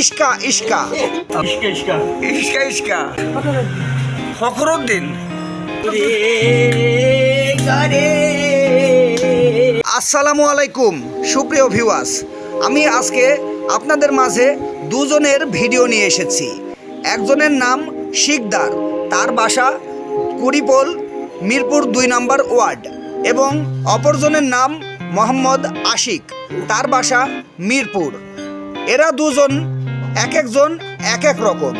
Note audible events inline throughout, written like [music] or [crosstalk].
ইস্কা ইস্কা ইস্কা ইস্কা ইস্কা ইস্কা ফখরুদ্দিন। আসসালামু আলাইকুম সুপ্রিয় ভিউয়ার্স আমি আজকে আপনাদের মাঝে দুজনের ভিডিও নিয়ে এসেছি। একজনের নাম শিকদার তার বাসা কুড়িপোল মিরপুর দুই নম্বর ওয়ার্ড এবং অপরজনের নাম মোহাম্মদ আশিক তার বাসা মিরপুর। এরা দুজন এক একজন এক এক রকম।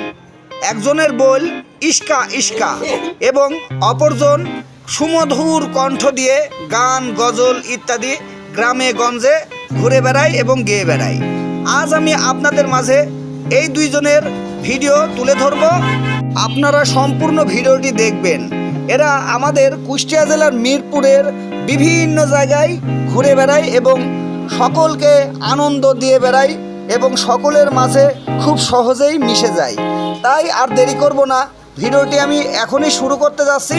একজনের বল ইস্কা ইস্কা এবং অপরজন সুমধুর কণ্ঠ দিয়ে গান, গজল ইত্যাদি গ্রামে, গঞ্জে ঘুরে বেড়ায় এবং গেয়ে বেড়ায়। আজ আমি আপনাদের মাঝে এই দুইজনের ভিডিও তুলে ধরব। আপনারা সম্পূর্ণ ভিডিওটি দেখবেন। এরা আমাদের কুষ্টিয়া জেলার মিরপুরের বিভিন্ন জায়গায় ঘুরে বেড়ায় এবং সকলকে আনন্দ দিয়ে বেড়ায়। এবং সকলের মাঝে খুব সহজেই মিশে যায়। তাই আর দেরি করব না। ভিডিওটি আমি এখনই শুরু করতে যাচ্ছি।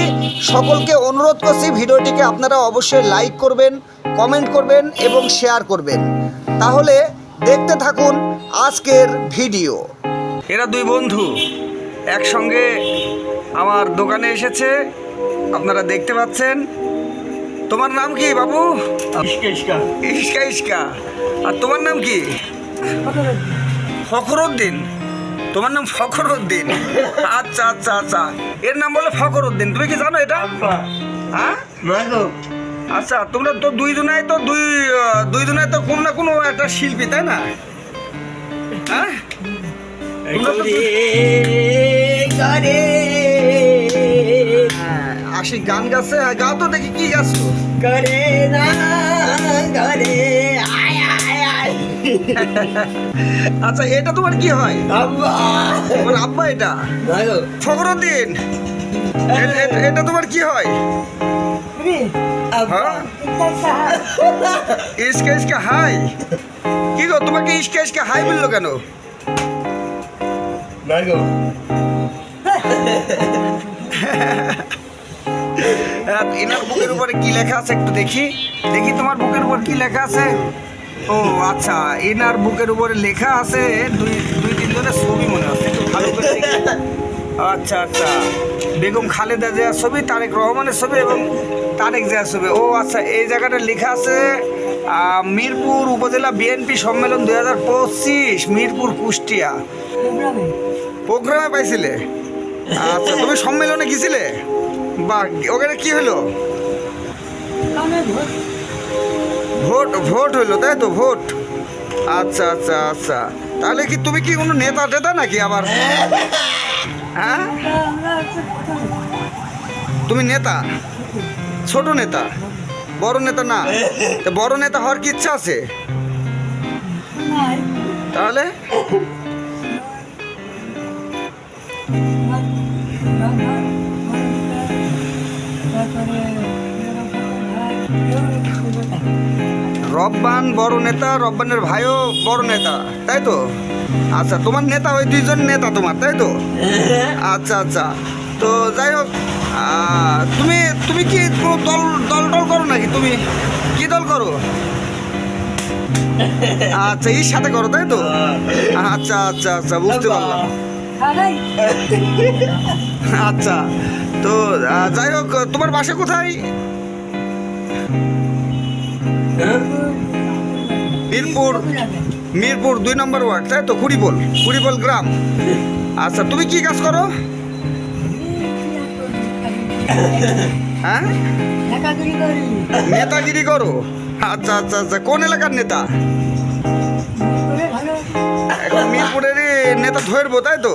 সকলকে অনুরোধ করছি ভিডিওটিকে আপনারা অবশ্যই লাইক করবেন কমেন্ট করবেন এবং শেয়ার করবেন। তাহলে দেখতে থাকুন আজকের ভিডিও। এরা দুই বন্ধু। একসঙ্গে আমার দোকানে এসেছে। আপনারা দেখতে পাচ্ছেন। তোমার নাম কি বাবু? ইস্কা ইস্কা ইস্কা ইস্কা আর তোমার নাম কি? ফখরুদ্দিন? তোমার নাম ফখরুদ্দিন? আচ্ছা আচ্ছা আচ্ছা। এর নাম বলে ফখরুদ্দিন। তুমি কি জানো এটা? হ্যাঁ? আচ্ছা তোমরা তো দুই জনায় তো দুই দুই তো কোনো না কোনো একটা শিল্পী তাই না? হ্যাঁ? হ্যাঁ, আশিক গান গাছে গাও তো দেখি কি গাছো করে না করে [laughs] আচ্ছা এটা তোমার কি হয়? আব্বা। তোমার আব্বা এটা? ফখরুদ্দিন! এটা তোমার কি হয়? ইসকা ইসকা হাই। কি গো তোমাকে ইসকা ইসকা হাই বলল কেন? হ্যাঁ, এনার বুকের উপরে কি লেখা আছে একটু দেখি। দেখি তোমার বুকের উপর কি লেখা আছে। ও আচ্ছা এনার বুকের উপরে লেখা আছে দুই দুই তিন তিনজনের ছবি মনে একটু ভালো করে আচ্ছা আচ্ছা বেগম খালেদা জিয়ার ছবি, তারেক রহমানের ছবি এবং তারেক জিয়ার ছবি। ও আচ্ছা এই জায়গাটা লেখা আছে মিরপুর উপজেলা বিএনপি সম্মেলন দুই হাজার পঁচিশ, মিরপুর, কুষ্টিয়া। প্রোগ্রামে পাইছিলে? আচ্ছা তুমি সম্মেলনে গেছিলে? বা, ওখানে কি হলো? ভোট ভোট হইল, তাই তো ভোট? আচ্ছা আচ্ছা আচ্ছা। তাহলে কি তুমি কি কোনো নেতা টেতা নাকি আবার? হ্যাঁ? তুমি নেতা? ছোট নেতা? বড় নেতা না? বড় নেতা হওয়ার কি ইচ্ছা আছে? তাহলে? রব্বান বড় নেতা রব্বানের ভাইও বড় নেতা তাই তো? আচ্ছা তোমার নেতা ওই দুইজন নেতা তোমার তাই তো? [laughs] আচ্ছা আচ্ছা। তো যাই হোক তুমি তুমি কি কোনো দল দল টল করো নাকি তুমি? কি দল করো? আচ্ছা এর সাথে করো তাই তো? আচ্ছা আচ্ছা আচ্ছা বুঝতে পারলাম। আচ্ছা তো যাই হোক তোমার বাসা কোথায়? মিরপুর মিরপুর দুই নম্বর ওয়ার্ড, তাই তো? কুড়িপোল কুড়িপোল গ্রাম। আচ্ছা তুমি কি কাজ করো? হ্যাঁ? নেতাগিরি করো? আচ্ছা আচ্ছা আচ্ছা কোন এলাকার নেতা? এখন মিরপুরেরই নেতা ধরবো, তাই তো?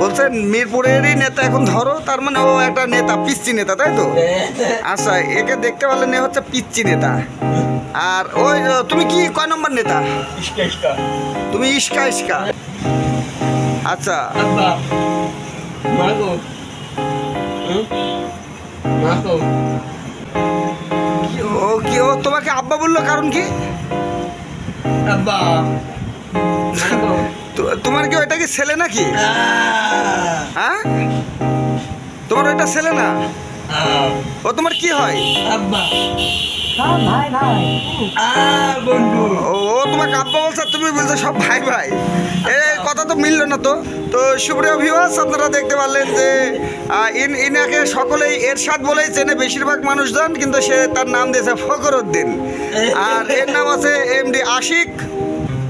বলছেন মিরপুরেরই নেতা এখন ধরো, তার মানে ও একটা নেতা পিচ্ছি নেতা, তাই তো? আচ্ছা একে দেখতে পারলে নে হচ্ছে পিচ্ছি নেতা। আর ওই তুমি কি, কয় নম্বর নেতা? তুমি ইস্কা ইস্কা আচ্ছা। ও কি, ও তোমাকে আব্বা বলল, কারণ কি? আব্বা। তোমার কি ওইটা কি ছেলে নাকি? হ্যাঁ? তোমার ওইটা ছেলে না? ও তোমার কি হয়? ও তোমাকে আব্বা বলছে তুমি বলছো সব ভাই ভাই। এ কথা তো মিললো না তো। তো সুপ্রিয় ভিউয়ার্স আপনারা দেখতে পারলেন যে ইন ইনাকে সকলেই এরশাদ বলেই চেনে বেশিরভাগ মানুষজন কিন্তু সে তার নাম দিয়েছে ফকরউদ্দিন আর এর নাম আছে এমডি আশিক।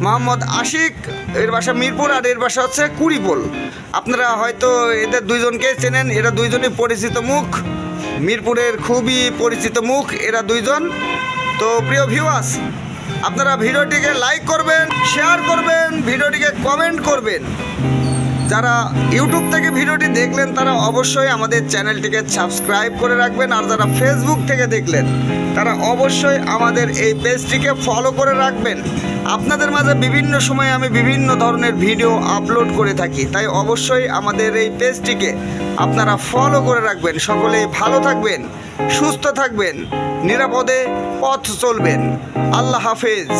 মোহাম্মদ আশিক, এর বাসা মিরপুর আর এর বাসা হচ্ছে কুড়িপোল। আপনারা হয়তো এদের দুইজনকে চেনেন, এরা দুইজনই পরিচিত মুখ। মিরপুরের খুবই পরিচিত মুখ, এরা দুইজন। তো প্রিয় ভিউয়ার্স আপনারা ভিডিওটিকে লাইক করবেন শেয়ার করবেন, ভিডিওটিকে কমেন্ট করবেন। যারা ইউটিউব থেকে ভিডিওটি দেখলেন, তারা অবশ্যই আমাদের চ্যানেলটিকে সাবস্ক্রাইব করে রাখবেন, আর যারা ফেসবুক থেকে দেখলেন, তারা অবশ্যই আমাদের এই পেজটিকে ফলো করে রাখবেন। আপনাদের মাঝে বিভিন্ন সময়ে আমি বিভিন্ন ধরনের ভিডিও আপলোড করে থাকি, তাই অবশ্যই আমাদের এই পেজটিকে আপনারা ফলো করে রাখবেন। সকলেই ভালো থাকবেন, সুস্থ থাকবেন, নিরাপদে পথ চলবেন। আল্লাহ হাফেজ।